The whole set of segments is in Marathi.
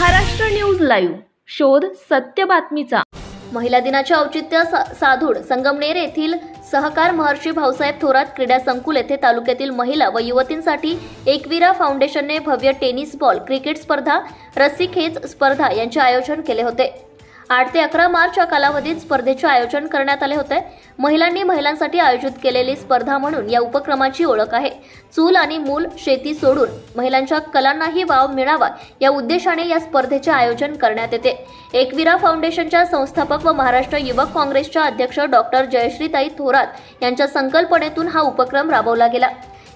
Maharashtra news live. शोध सत्य बातमीचा. महिला दिनाचे औचित्य सा- साधूड संगमनेर येथील सहकार महर्षी भाऊसाहेब थोरात क्रीडा संकुल येथे तालुक्यातील महिला व युवतींसाठी एकविरा फाउंडेशनने भव्य टेनिस बॉल क्रिकेट स्पर्धा रस्सी खेच स्पर्धा यांचे आयोजन केले होते. आठ ते अकरा मार्च या कालावधीत स्पर्धेचे आयोजन करण्यात आले होते. महिलांनी महिलांसाठी आयोजित केलेली स्पर्धा म्हणून या उपक्रमाची ओळख आहे. चूल आणि मूल शेती सोडून महिलांच्या कलांनाही वाव मिळावा या उद्देशाने या स्पर्धेचे आयोजन करण्यात येते. एकविरा फाउंडेशनच्या संस्थापक व महाराष्ट्र युवक काँग्रेसच्या अध्यक्ष डॉक्टर जयश्रीताई थोरात यांच्या संकल्पनेतून हा उपक्रम राबवला गेला.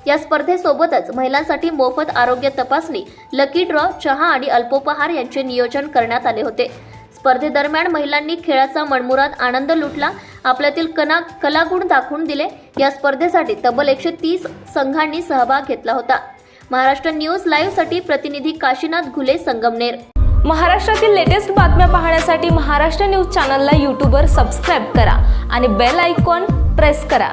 या स्पर्धेसोबतच महिलांसाठी मोफत आरोग्य तपासणी लकी ड्रॉ चहा आणि अल्पोपहार यांचे नियोजन करण्यात आले होते. स्पर्धेदरम्यान महिलांनी खेळाचा मनमुराद आनंद लुटला. आपल्यातील कना कलागुण दाखवून दिले. या स्पर्धेसाठी तब्बल एकशे तीस संघांनी सहभाग घेतला होता. महाराष्ट्र न्यूज लाईव्हसाठी प्रतिनिधी काशीनाथ घुले संगमनेर. महाराष्ट्रातील लेटेस्ट बातम्या पाहण्यासाठी महाराष्ट्र न्यूज चॅनलला यूट्यूबवर सबस्क्राईब करा आणि बेल आयकॉन प्रेस करा.